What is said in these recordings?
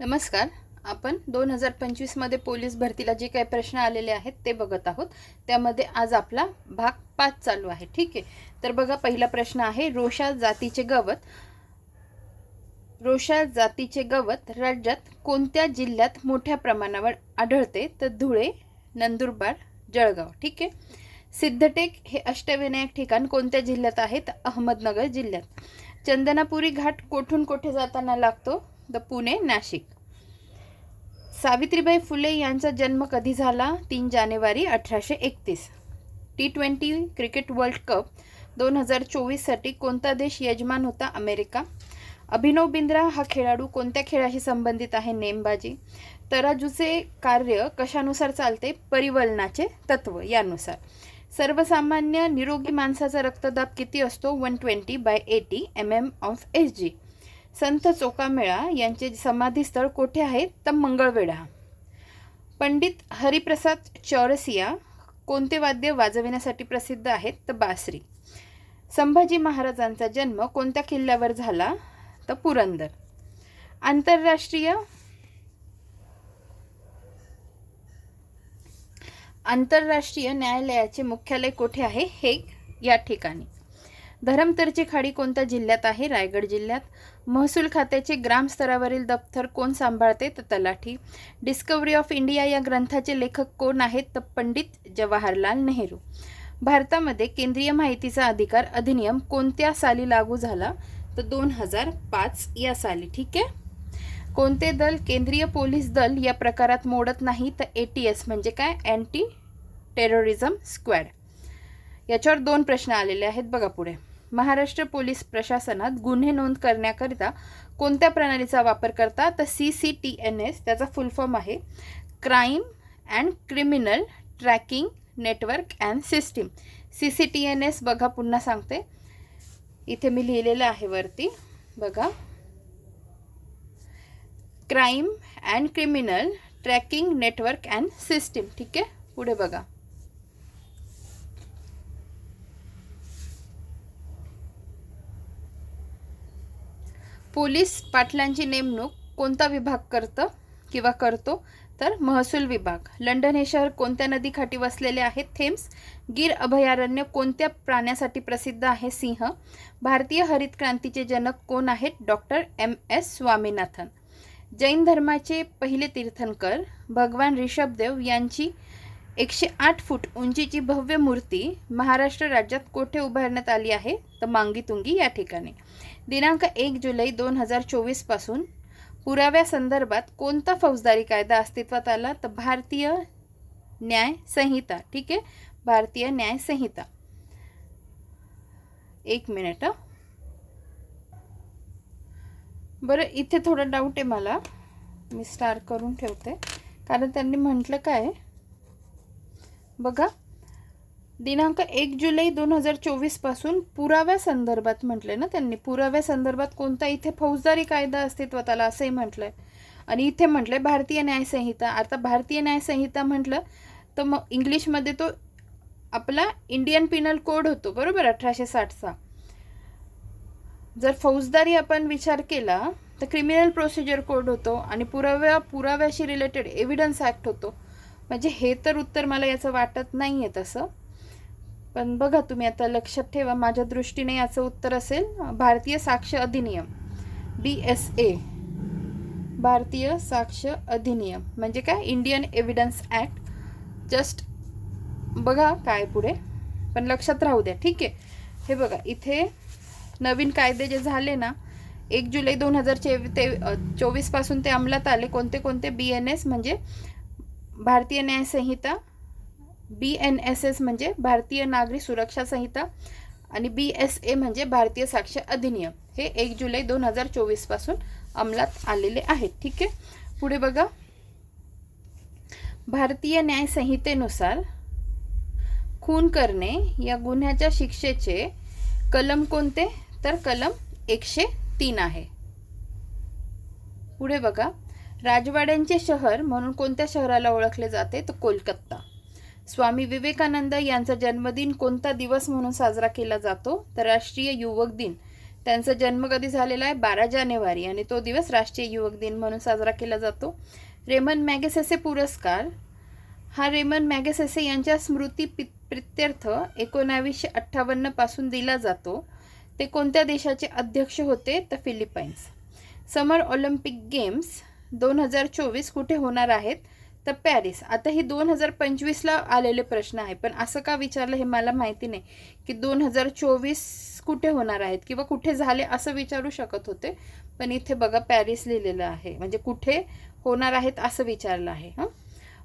नमस्कार. आपण दोन हजार पंचवीसमध्ये पोलीस भरतीला जे काही प्रश्न आलेले आहेत ते बघत आहोत. त्यामध्ये आज आपला भाग पाच चालू आहे. ठीक आहे? तर बघा पहिला प्रश्न आहे रोषा जातीचे गवत. रोषा जातीचे गवत राज्यात कोणत्या जिल्ह्यात मोठ्या प्रमाणावर आढळते? तर धुळे नंदुरबार जळगाव. ठीक आहे? सिद्धटेक हे अष्टविनायक ठिकाण कोणत्या जिल्ह्यात आहे तर अहमदनगर जिल्ह्यात. चंदनापुरी घाट कोठून कोठे जाताना लागतो? द पुणे नाशिक. सावित्रीबाई फुले यांचा जन्म कधी झाला? तीन जानेवारी अठराशे एकतीस. T twenty cricket world cup दोन हजार चोवीससाठी कोणता देश यजमान होता अमेरिका? अभिनव बिंद्रा हा खेळाडू कोणत्या खेळाशी संबंधित आहे नेमबाजी? तराजूचे कार्य कशानुसार चालते? परिवलनाचे तत्व यानुसार. सर्वसामान्य निरोगी माणसाचा रक्तदाब किती असतो? One twenty by eighty M M of S G. Sant Chokhamela यांचे समाधीस्थळ कोठे आहे? तर मंगळवेढा. पंडित हरिप्रसाद चौरसिया कोणते वाद्य वाजविण्यासाठी प्रसिद्ध आहेत? तर बासरी. संभाजी महाराजांचा जन्म कोणत्या किल्ल्यावर झाला? तर पुरंदर. आंतरराष्ट्रीय आंतरराष्ट्रीय न्यायालयाचे मुख्यालय कोठे आहे? हे या ठिकाणी. धरमतरची खाडी कोणत्या जिल्ह्यात आहे? रायगड जिल्ह्यात. महसूल खात्याचे ग्रामस्तरावरील दप्तर कोण सांभाळते? तर तलाठी. डिस्कवरी ऑफ इंडिया या ग्रंथाचे लेखक कोण आहेत? तर पंडित जवाहरलाल नेहरू. भारतामध्ये केंद्रीय माहितीचा अधिकार अधिनियम कोणत्या साली लागू झाला? तर दोन हजार पाच या साली ठीक आहे? कोणते दल केंद्रीय पोलीस दल या प्रकारात मोडत नाही? तर ए टी एस म्हणजे काय? अँटी टेररिझम स्क्वॅड याच्यावर दोन प्रश्न आलेले आहेत. बघा पुढे. महाराष्ट्र पोलीस प्रशासनात गुन्हे नोंद करण्याकरिता कोणत्या प्रणालीचा वापर करता तर C C T N S त्याचा फुल फॉर्म आहे. Crime and criminal tracking network and system C C T N S बघा पुन्हा सांगते. इथे मी लिहिलेलं आहे वरती. बघा. Crime and criminal tracking network and system ठीक आहे? पुढे बघा. पोलीस पाटलांची नेमणूक कोणता विभाग करतं किंवा करतो? तर महसूल विभाग. लंडन हे शहर कोणत्या नदीखाठी वसलेले आहे थेम्स. गीर अभयारण्य कोणत्या प्राण्यासाठी प्रसिद्ध आहे? सिंह. भारतीय हरित क्रांतीचे जनक कोण आहेत? Doctor M. S. Swaminathan. Jain धर्माचे पहिले तीर्थंकर भगवान ऋषभदेव यांची एकशे आठ फूट उंचीची भव्य मूर्ती महाराष्ट्र राज्यात कोठे उभारण्यात आली आहे? तर मांगीतुंगी या ठिकाणी. दिनांक एक जुलै दोन हजार चोवीसपासून पुराव्यासंदर्भात कोणता फौजदारी कायदा अस्तित्वात आला तर भारतीय न्याय संहिता. ठीक आहे? भारतीय न्याय संहिता. एक मिनिट बरं इथे थोडं डाऊट आहे मला. मी स्टार करून ठेवते. कारण त्यांनी म्हटलं काय बघा. दिनांक एक जुलै दोन हजार चोवीसपासून पुराव्या संदर्भात म्हटले ना त्यांनी. पुराव्या संदर्भात कोणता इथे फौजदारी कायदा अस्तित्वात आला असंही आहे आणि इथे म्हटलं भारतीय न्यायसंहिता आता भारतीय न्यायसंहिता म्हटलं तर मग इंग्लिशमध्ये तो आपला इंडियन पिनल कोड होतो बरोबर? अठराशे साठचा. जर फौजदारी आपण विचार केला तर क्रिमिनल प्रोसिजर कोड होतो आणि पुराव्या पुराव्याशी रिलेटेड एव्हिडन्स ॲक्ट होतो. म्हणजे हे तर उत्तर मला याचं वाटत नाही आहे तसं. पण बघा तुम्ही आता लक्षात ठेवा माझ्या दृष्टीने याचं उत्तर असेल भारतीय साक्ष अधिनियम बी एस ए भारतीय साक्ष अधिनियम. म्हणजे काय? इंडियन एव्हिडन्स ॲक्ट जस्ट बघा काय पुढे. पण लक्षात राहू द्या. ठीक आहे? हे बघा इथे नवीन कायदे जे झाले ना एक जुलै दोन हजार चेव ते चोवीसपासून ते अंमलात आले कोणते कोणते? बी एन एस म्हणजे भारतीय न्यायसंहिता बी एन एस एस म्हणजे भारतीय नागरी सुरक्षा संहिता आणि बी एस ए म्हणजे भारतीय साक्ष अधिनियम. हे एक जुलै दोन हजार चोवीसपासून अंमलात आलेले आहेत. ठीक आहे? पुढे बघा. भारतीय न्याय संहितेनुसार खून करणे या गुन्ह्याच्या शिक्षेचे कलम कोणते? तर कलम एकशे तीन आहे. पुढे बघा. राजवाड्यांचे शहर म्हणून कोणत्या शहराला ओळखले जाते? तर कोलकाता. स्वामी विवेकानंद यांचा जन्मदिन कोणता दिवस म्हणून साजरा केला जातो? तर राष्ट्रीय युवक दिन. त्यांचा जन्म कधी झालेला आहे? बारा जानेवारी. आणि तो दिवस राष्ट्रीय युवक दिन म्हणून साजरा केला जातो. रेमन मॅगेसेसे पुरस्कार. हा रेमन मॅगेसेसे यांच्या स्मृती पि- प्रित्यर्थ एकोणावीसशे अठ्ठावन्नपासून दिला जातो. ते कोणत्या देशाचे अध्यक्ष होते? तर फिलिपाईन्स. समर ऑलिम्पिक गेम्स दोन हजार चोवीस कुठे होणार आहेत? तर पॅरिस. आता हे दोन हजार पंचवीसला आलेले प्रश्न आहे पण असं का विचारलं हे मला माहिती नाही की दोन हजार चोवीस कुठे होणार आहेत किंवा कुठे झाले असं विचारू शकत होते. पण इथे बघा पॅरिस लिहिलेलं आहे. म्हणजे कुठे होणार आहेत असं विचारलं आहे. हां?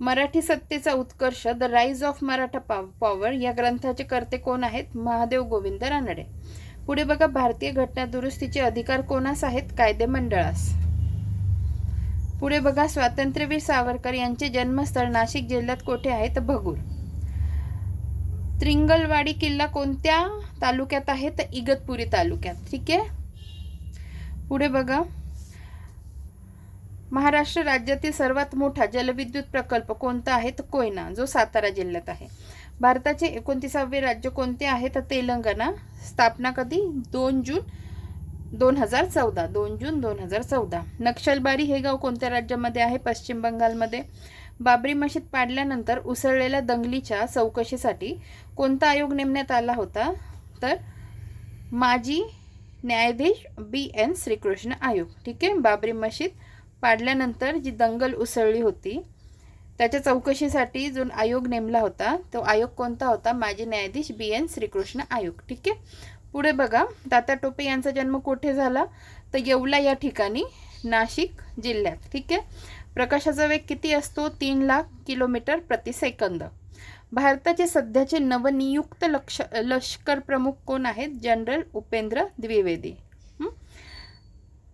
मराठी सत्तेचा उत्कर्ष द राईज ऑफ मराठा पाव पॉवर या ग्रंथाचे कर्ते कोण आहेत? महादेव गोविंद रानडे. पुढे बघा भारतीय घटना दुरुस्तीचे अधिकार कोणास आहेत? कायदे मंडळास पुढे बघा स्वातंत्र्यवीर सावरकर यांचे जन्मस्थळ नाशिक जिल्ह्यात कोठे आहे? तर भगूर. त्रिंगलवाडी किल्ला कोणत्या तालुक्यात आहे? तर इगतपुरी तालुक्यात. ठीक आहे? पुढे बघा. महाराष्ट्र राज्यातील सर्वात मोठा जलविद्युत प्रकल्प कोणता आहे? तर कोयना जो सातारा जिल्ह्यात आहे. भारताचे एकोणतीसावे राज्य कोणते आहे? तर तेलंगणा. स्थापना कधी? दोन जून दोन हजार चौदा दोन जून दोन हजार चौदा. नक्षलबारी हे गाव कोणत्या राज्यामध्ये आहे? पश्चिम बंगालमध्ये. बाबरी मशीद पाडल्यानंतर उसळलेल्या दंगलीच्या चौकशीसाठी कोणता आयोग नेमण्यात आला होता? तर माजी न्यायाधीश बी एन श्रीकृष्ण आयोग. ठीक आहे? बाबरी मशीद पाडल्यानंतर जी दंगल उसळली होती त्याच्या चौकशीसाठी जो आयोग नेमला होता तो आयोग कोणता होता? माजी न्यायाधीश बी एन श्रीकृष्ण आयोग. ठीक आहे? पुढे बघा तात्या टोपे यांचा जन्म कुठे झाला? तर येवला या ठिकाणी नाशिक जिल्ह्यात. ठीक आहे? प्रकाशाचा वेग किती असतो? तीन लाख किलोमीटर प्रति सेकंद. भारताचे सध्याचे नवनियुक्त लक्ष लष्कर प्रमुख कोण आहेत? जनरल उपेंद्र द्विवेदी.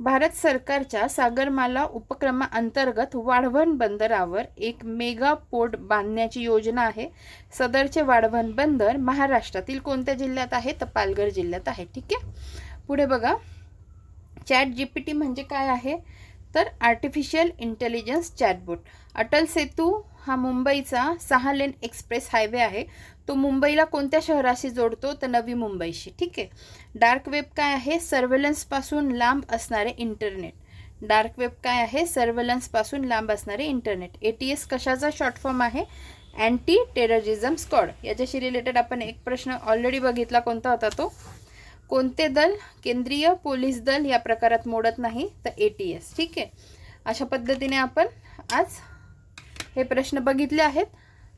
भारत सरकारच्या सागरमाला उपक्रमाअंतर्गत वाढवण बंदरावर एक मेगा पोर्ट बांधण्याची योजना आहे. सदरचे वाढवण बंदर महाराष्ट्रातील कोणत्या जिल्ह्यात आहे? तर पालघर जिल्ह्यात आहे. ठीक आहे? पुढे बघा. चॅट जी पी टी म्हणजे काय आहे? तर artificial intelligence chatbot Atal Setu हा मुंबईचा सहा लेन एक्सप्रेस हायवे आहे. तो मुंबईला कोणत्या शहराशी जोडतो? तर नवी मुंबईशी. ठीक आहे? डार्क वेब काय आहे? सर्व्हेलन्सपासून लांब असणारे इंटरनेट डार्क वेब काय आहे? सर्व्हेलन्सपासून लांब असणारे इंटरनेट ए टी एस कशाचा शॉर्ट फॉर्म आहे? अँटी टेररिझम स्कॉड याच्याशी रिलेटेड आपण एक प्रश्न ऑलरेडी बघितला. कोणता होता तो? कोणते दल? केंद्रीय पोलीस दल या प्रकारात मोडत नाही. तर ए टी एस ठीक आहे? अशा पद्धतीने आपण आज हे प्रश्न बघितले आहेत.